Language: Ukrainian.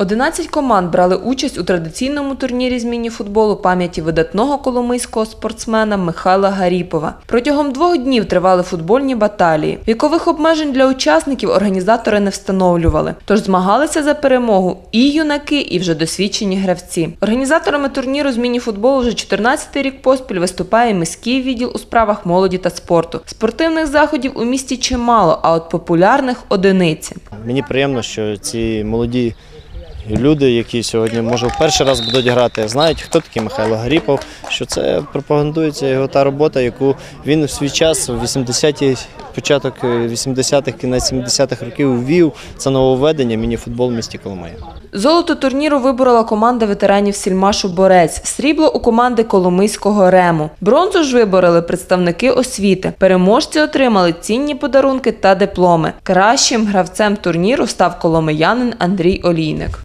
11 команд брали участь у традиційному турнірі з міні-футболу пам'яті видатного коломийського спортсмена Михайла Гаріпова. Протягом двох днів тривали футбольні баталії. Вікових обмежень для учасників організатори не встановлювали, тож змагалися за перемогу і юнаки, і вже досвідчені гравці. Організаторами турніру з міні-футболу вже 14-й рік поспіль виступає міський відділ у справах молоді та спорту. Спортивних заходів у місті чимало, а от популярних одиниці. Мені приємно, що ці молоді люди, які сьогодні може в перший раз будуть грати, знають, хто такий Михайло Гаріпов, що це пропагандується його та робота, яку він в свій час, в 80-ті, початок 80-х, кінець 70-х років ввів. Це нововведення міні-футбол в місті Коломия. Золото турніру виборола команда ветеранів Сільмашу Борець, срібло у команди Коломийського Рему. Бронзу ж вибороли представники освіти. Переможці отримали цінні подарунки та дипломи. Кращим гравцем турніру став коломиянин Андрій Олійник.